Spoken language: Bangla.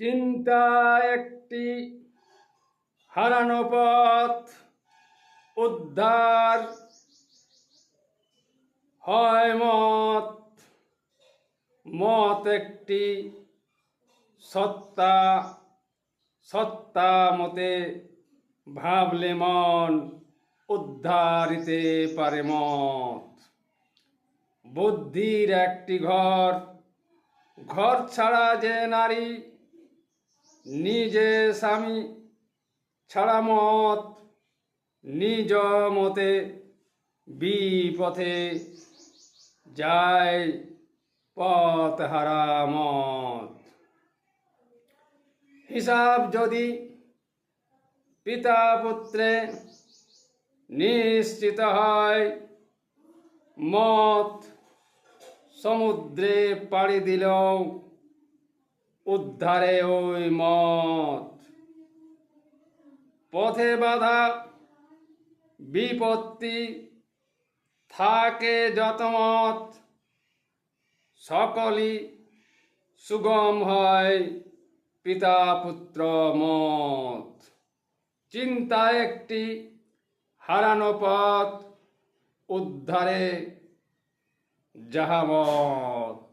চিন্তা একটি হারানো পথ উদ্ধার হয় মত। মত একটি সত্তা সত্তা মতে ভাবলে মন উদ্ধারিতে পারে মত। বুদ্ধির একটি ঘর ঘর ছাড়া যে নারী নিজে স্বামী ছাড়া মত, নিজ মতে বিপথে যায় পথ হারা মত। হিসাব যদি পিতা পুত্রে নিশ্চিত হয়, মত সমুদ্রে পাড়ি দিল উদ্ধারে ওই মত পথে বাধা, বিপত্তি, থাকে যত মত, সকলই সুগম হয় পিতা পুত্র মত। চিন্তা একটি হারানো পথ, উদ্ধারে যাহামত